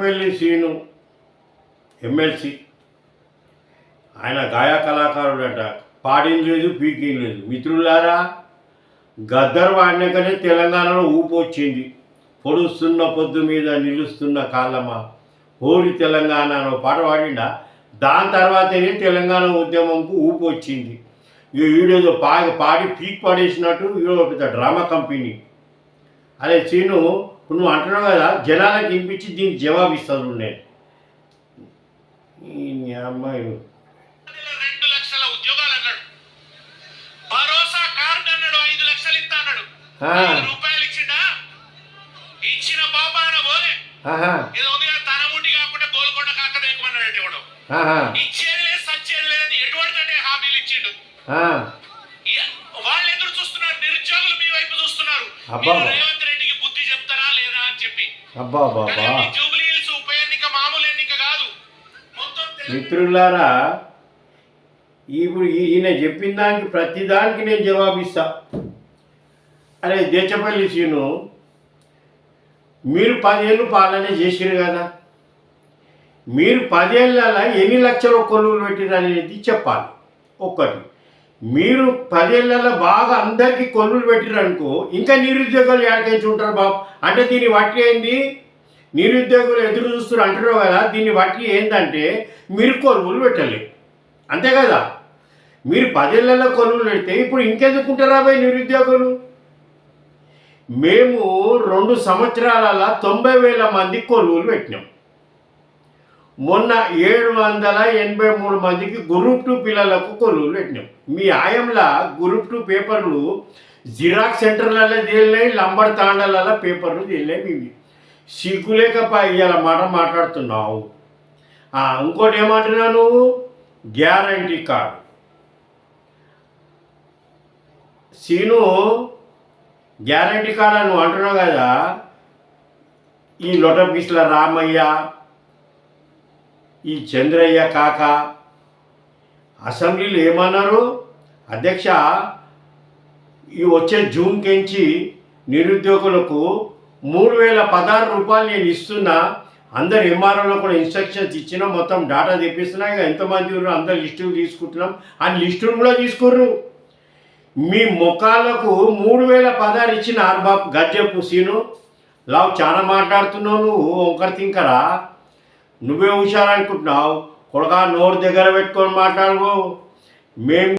వెళ్ళి scene MLC. ఆయన గాయ కళాకారుడట. పాడింది లేదు పీకిం లేదు. మిత్రులారా గద్దర్ వాడినాకనే తెలంగాణలో ఊపు వచ్చింది. పొడుస్తున్న పొద్దు మీద నిలుస్తున్న కాలమా ఓరి తెలంగాణ అనే పాట పాడిండా? దాని తర్వాతనే తెలంగాణ ఉద్యమంకు ఊపు వచ్చింది. ఇక వీడేదో పా పాడి పీక్ పాడేసినట్టు వీడో పెద్ద డ్రామా కంపెనీ. అదే సీను ఇప్పుడు నువ్వు అంటున్నావు కదా జనాలకు వినిపించి దీనికి జవాబు ఇస్తాను నేను ఈ అమ్మాయి రెండు లక్షల ఉద్యోగాలు అన్నాడు. భరోసా కార్డు అన్నాడు ఐదు లక్షలు ఇస్తా అన్నాడు. ఆ. ఐదు రూపాయలు ఇచ్చిండా? ఇచ్చిన పోలే ఉంది కాకుండా గోల్కొండ కాక దేకమన్నాడు ఎవడు. ఆహా, ఇచ్చేది లేదు సచ్చేది లేదని ఎటువంటి అంటే హామీలు ఇచ్చిండు. ఆ, ఈ- వాళ్ళు ఎదురు చూస్తున్నారు నిరుద్యోగులు మీ వైపు చూస్తున్నారు. రేవంత్ మొత్తం తెలంగాణ మిత్రులారా ఇప్పుడు ఈయన చెప్పిన దానికి ప్రతి దానికి నేను జవాబిస్తా అరే దేచపల్లి సీను మీరు పదేళ్ళు పాలన చేసిరు కదా. మీరు పదేళ్ళ ఎన్ని లక్షల కొలువులు పెట్టిరు అనేది చెప్పాలి. ఒక్కటి. మీరు పదేళ్ళలో బాగా అందరికీ కొనులు పెట్టిరనుకో ఇంకా నిరుద్యోగులు ఎక్కడికి ఉంటారు బాబు. అంటే దీన్ని బట్టి ఏంది? నిరుద్యోగులు ఎదురు చూస్తున్నారు అంటున్నారు కదా దీన్ని బట్టి ఏంటంటే మీరు కొనుగోలు పెట్టాలి. అంతే కదా? మీరు పదేళ్ళలో కొనుగోలు పెడితే ఇప్పుడు ఇంకెందుకుంటారా పోయి నిరుద్యోగులు? మేము రెండు సంవత్సరాల తొంభై వేల మంది కొనుగోలు పెట్టినాం. మొన్న ఏడు వందల ఎనభై మూడు మందికి గ్రూప్ టూ పిల్లలకు కొలువులు పెట్టినాం. మీ ఆయంలో గ్రూప్ టూ పేపర్లు జిరాక్స్ సెంటర్లలో తేలినాయి లంబర్ తాండాలలో పేపర్లు తేలినాయి ఇవి సిగ్గులేకపా ఇవాళ మాట మాట్లాడుతున్నావు. ఇంకోటి ఏమంటున్నావు నువ్వు? Guarantee card. Scene guarantee card అని నువ్వు అంటున్నావు కదా? ఈ లొటపీసుల రామయ్య ఈ చంద్రయ్య కాక అసెంబ్లీలో ఏమన్నారు? అధ్యక్ష ఈ వచ్చే జూన్ కెంచి నిరుద్యోగులకు మూడు వేల పదహారు రూపాయలు నేను ఇస్తున్నా. అందరు ఎంఆర్ఓలో కూడా ఇన్స్ట్రక్షన్స్ ఇచ్చినా మొత్తం డాటా తెప్పిస్తున్నా. ఇక ఎంతమంది ఉన్నారు? అందరు లిస్టులు తీసుకుంటున్నాం. అని లిస్టులు కూడా తీసుకుర్రు. మీ ముఖాలకు మూడు వేల పదహారు ఇచ్చిన ఆర్బాబ్ గజ్జెపు సీను. లావు చాలా మాట్లాడుతున్నావు నువ్వు ఒకరి తింకరా? నువ్వే హుషారనుకుంటున్నావు కొడగా నోరు దగ్గర పెట్టుకొని మాట్లాడుకో. మేము